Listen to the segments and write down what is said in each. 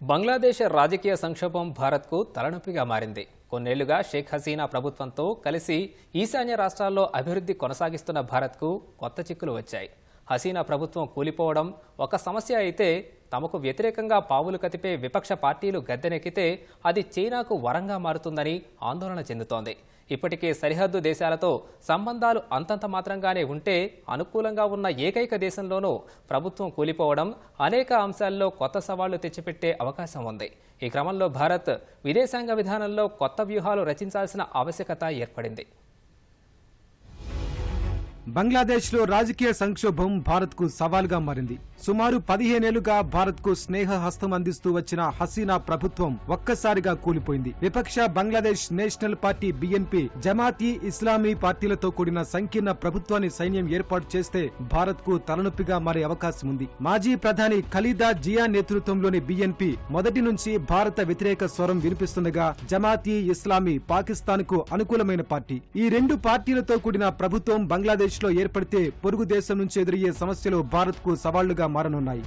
బంగ్లాదేశ్ రాజకీయ సంక్షోభం భారత్కు తలనొప్పిగా మారింది. కొన్నేళ్ళుగా షేక్ హసీనా ప్రభుత్వంతో కలిసి ఈశాన్య రాష్ట్రాల్లో అభివృద్ధి కొనసాగిస్తున్న భారత్కు కొత్త చిక్కులు వచ్చాయి. హసీనా ప్రభుత్వం కూలిపోవడం ఒక సమస్య అయితే తమకు వ్యతిరేకంగా పావులు కతిపే విపక్ష పార్టీలు గద్దెనెక్కితే అది చైనాకు వరంగా మారుతుందని ఆందోళన చెందుతోంది. ఇప్పటికే సరిహద్దు దేశాలతో సంబంధాలు అంతంత మాత్రంగానే ఉంటే అనుకూలంగా ఉన్న ఏకైక దేశంలోనూ ప్రభుత్వం కూలిపోవడం అనేక అంశాల్లో కొత్త సవాళ్ళు తెచ్చిపెట్టే అవకాశం ఉంది. ఈ క్రమంలో భారత్ విదేశాంగ విధానంలో కొత్త వ్యూహాలు రచించాల్సిన ఆవశ్యకత ఏర్పడింది. బంగ్లాదేశ్లో రాజకీయ సంక్షోభం భారత్కు సవాల్గా మారింది. సుమారు పదిహేనేళ్ళుగా భారత్కు స్నేహ హస్తం అందిస్తూ వచ్చిన హసీనా ప్రభుత్వం ఒక్కసారిగా కూలిపోయింది. విపక్ష Bangladesh national party BNP Jamaat Islami పార్టీలతో కూడిన సంకీర్ణ ప్రభుత్వాన్ని సైన్యం ఏర్పాటు చేస్తే భారత్కు తలనొప్పిగా మారే అవకాశం ఉంది. మాజీ ప్రధాని ఖలీదా జియా నేతృత్వంలోని బిఎన్పి మొదటి నుంచి భారత వ్యతిరేక స్వరం వినిపిస్తుండగా జమాతీ ఇస్లామీ పాకిస్తాన్కు అనుకూలమైన పార్టీ. ఈ రెండు పార్టీలతో కూడిన ప్రభుత్వం బంగ్లాదేశ్ లో ఏర్పడితే పొరుగు దేశం నుంచి ఎదురయ్యే సమస్యలు భారత్కు సవాళ్ళుగా మారనున్నాయి.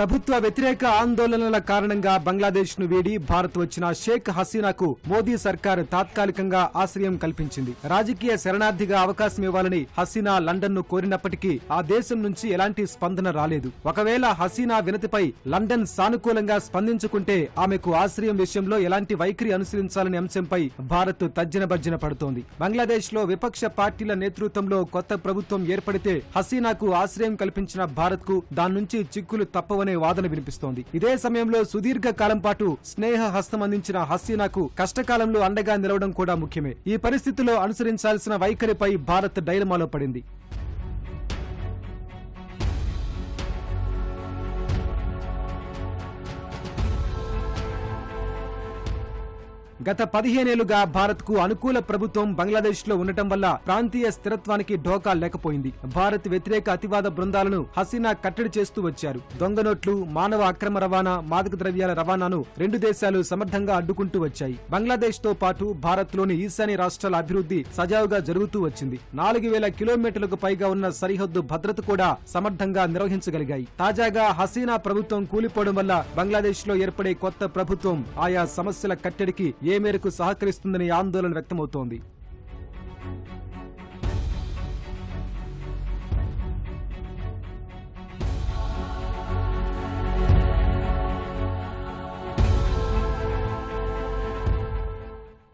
ప్రభుత్వ వ్యతిరేక ఆందోళనల కారణంగా బంగ్లాదేశ్ను వీడి భారత్ వచ్చిన షేక్ హసీనాకు మోదీ సర్కార్ తాత్కాలికంగా ఆశ్రయం కల్పించింది. రాజకీయ శరణార్థిగా అవకాశం ఇవ్వాలని హసీనా లండన్ను కోరినప్పటికీ ఆ దేశం నుంచి ఎలాంటి స్పందన రాలేదు. ఒకవేళ హసీనా వినతిపై లండన్ సానుకూలంగా స్పందించుకుంటే ఆమెకు ఆశ్రయం విషయంలో ఎలాంటి వైఖరి అనుసరించాలనే అంశంపై భారత్ తర్జన భర్జన పడుతోంది. బంగ్లాదేశ్లో విపక్ష పార్టీల నేతృత్వంలో కొత్త ప్రభుత్వం ఏర్పడితే హసీనాకు ఆశ్రయం కల్పించిన భారత్కు దాని నుంచి చిక్కులు తప్పవని వాదన వినిపిస్తోంది. ఇదే సమయంలో సుదీర్ఘ కాలం పాటు స్నేహ హస్తం అందించిన హసీనాకు కష్టకాలంలో అండగా నిలవడం కూడా ముఖ్యమే. ఈ పరిస్థితిలో అనుసరించాల్సిన వైఖరిపై భారత్ డైలమాలో పడింది. గత పదిహేనేళ్ళుగా భారత్కు అనుకూల ప్రభుత్వం బంగ్లాదేశ్లో ఉండటం వల్ల ప్రాంతీయ స్థిరత్వానికి ఢోకా లేకపోయింది. భారత్ వ్యతిరేక అతివాద బృందాలను హసీనా కట్టడి చేస్తూ వచ్చారు. దొంగ నోట్లు మానవ అక్రమ రవాణా మాదక ద్రవ్యాల రవాణాను రెండు దేశాలు సమర్థంగా అడ్డుకుంటూ వచ్చాయి. బంగ్లాదేశ్తో పాటు భారత్లోని ఈశాన్య రాష్ట్రాల అభివృద్ధి సజావుగా జరుగుతూ వచ్చింది. నాలుగు వేల కిలోమీటర్లకు పైగా ఉన్న సరిహద్దు భద్రత కూడా సమర్థంగా నిర్వహించగలిగాయి. తాజాగా హసీనా ప్రభుత్వం కూలిపోవడం వల్ల బంగ్లాదేశ్లో ఏర్పడే కొత్త ప్రభుత్వం ఆయా సమస్యల కట్టడికి ఏ మేరకు సహకరిస్తుందని ఆందోళన వ్యక్తమవుతోంది.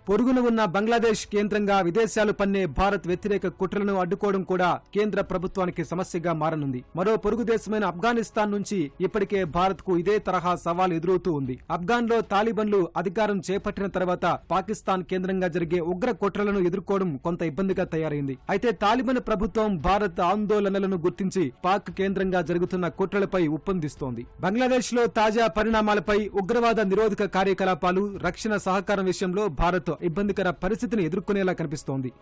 పొరుగున ఉన్న బంగ్లాదేశ్ కేంద్రంగా విదేశాలు పన్నే భారత్ వ్యతిరేక కుట్రలను అడ్డుకోవడం కూడా కేంద్ర ప్రభుత్వానికి సమస్యగా మారనుంది. మరో పొరుగు దేశమైన ఆఫ్ఘనిస్తాన్ నుంచి ఇప్పటికే భారత్కు ఇదే తరహా సవాల్ ఎదురవుతూ ఉంది. ఆఫ్ఘాన్లో తాలిబన్లు అధికారం చేపట్టిన తర్వాత పాకిస్తాన్ కేంద్రంగా జరిగే ఉగ్ర కుట్రలను ఎదుర్కోవడం కొంత ఇబ్బందిగా తయారైంది. అయితే తాలిబన్ ప్రభుత్వం భారత్ ఆందోళనలను గుర్తించి పాక్ కేంద్రంగా జరుగుతున్న కుట్రలపై ఉప్పందిస్తోంది. బంగ్లాదేశ్లో తాజా పరిణామాలపై ఉగ్రవాద నిరోధక కార్యకలాపాలు రక్షణ సహకారం విషయంలో భారత్ ఇబ్బందికర పరిస్థితిని ఎదుర్కొనేలా కనిపిస్తోంది.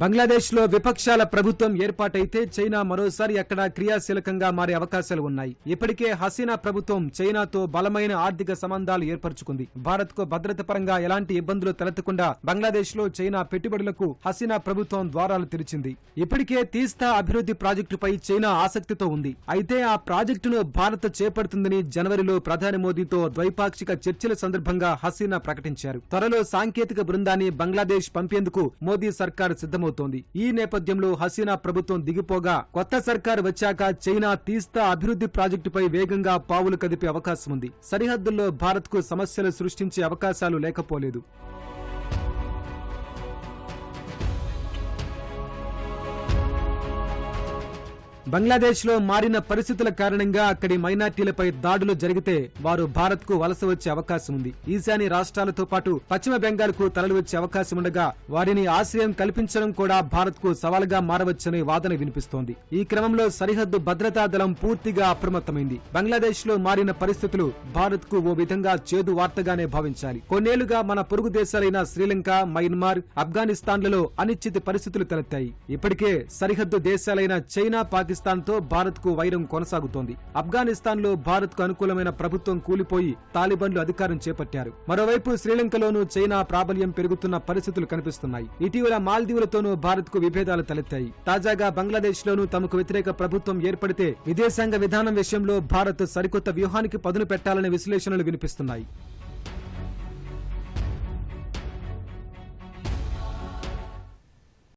బంగ్లాదేశ్లో విపక్షాల ప్రభుత్వం ఏర్పాటైతే చైనా మరోసారి అక్కడ క్రియాశీలకంగా మారే అవకాశాలు ఉన్నాయి. ఇప్పటికే హసీనా ప్రభుత్వం చైనాతో బలమైన ఆర్థిక సంబంధాలు ఏర్పరచుకుంది. భారత్కు భద్రత పరంగా ఎలాంటి ఇబ్బందులు తలెత్తకుండా బంగ్లాదేశ్లో చైనా పెట్టుబడులకు హసీనా ప్రభుత్వం ద్వారాలు తెరిచింది. ఇప్పటికే తీస్తా అభివృద్ధి ప్రాజెక్టుపై చైనా ఆసక్తితో ఉంది. అయితే ఆ ప్రాజెక్టును భారత్ చేపడుతుందని జనవరిలో ప్రధాని మోదీతో ద్వైపాక్షిక చర్చల సందర్భంగా హసీనా ప్రకటించారు. త్వరలో సాంకేతిక బృందాన్ని బంగ్లాదేశ్ పంపేందుకు మోదీ సర్కార్ సిద్ధమవుతుంది. ఈ నేపథ్యంలో హసీనా ప్రభుత్వం దిగిపోగా కొత్త సర్కార్ వచ్చాక చైనా తీస్తా అభివృద్ధి ప్రాజెక్టుపై వేగంగా పావులు కదిపే అవకాశం ఉంది సరిహద్దుల్లో భారత్కు సమస్యలు సృష్టించే అవకాశాలు లేకపోలేదు. బంగ్లాదేశ్లో మారిన పరిస్థితుల కారణంగా అక్కడి మైనార్టీలపై దాడులు జరిగితే వారు భారత్కు వలస వచ్చే అవకాశం ఉంది. ఈశాన్య రాష్ట్రాలతో పాటు పశ్చిమ బెంగాల్కు తరలి వచ్చే అవకాశం ఉండగా వారిని ఆశ్రయం కల్పించడం కూడా భారత్కు సవాలుగా మారవచ్చనే వాదన వినిపిస్తోంది. ఈ క్రమంలో సరిహద్దు భద్రతా దళం పూర్తిగా అప్రమత్తమైంది. బంగ్లాదేశ్లో మారిన పరిస్థితులు భారత్కు ఓ విధంగా చేదు వార్తగానే భావించాలి. కొన్నేళ్ళుగా మన పొరుగు దేశాలైన శ్రీలంక మయన్మార్ ఆఫ్ఘనిస్తాన్లలో అనిశ్చిత పరిస్థితులు తలెత్తాయి. ఇప్పటికే సరిహద్దు దేశాలైన చైనా పాకిస్తాన్ తో భారత్కు వైరం కొనసాగుతోంది. ఆఫ్ఘనిస్తాన్లో భారత్కు అనుకూలమైన ప్రభుత్వం కూలిపోయి తాలిబన్లు అధికారం చేపట్టారు. మరోవైపు శ్రీలంకలోనూ చైనా ప్రాబల్యం పెరుగుతున్న పరిస్థితులు కనిపిస్తున్నాయి. ఇటీవల మాల్దీవులతోనూ భారత్కు విభేదాలు తలెత్తాయి. తాజాగా బంగ్లాదేశ్లోనూ తమకు వ్యతిరేక ప్రభుత్వం ఏర్పడితే విదేశాంగ విధానం విషయంలో భారత్ సరికొత్త వ్యూహానికి పదును పెట్టాలనే విశ్లేషణలు వినిపిస్తున్నాయి.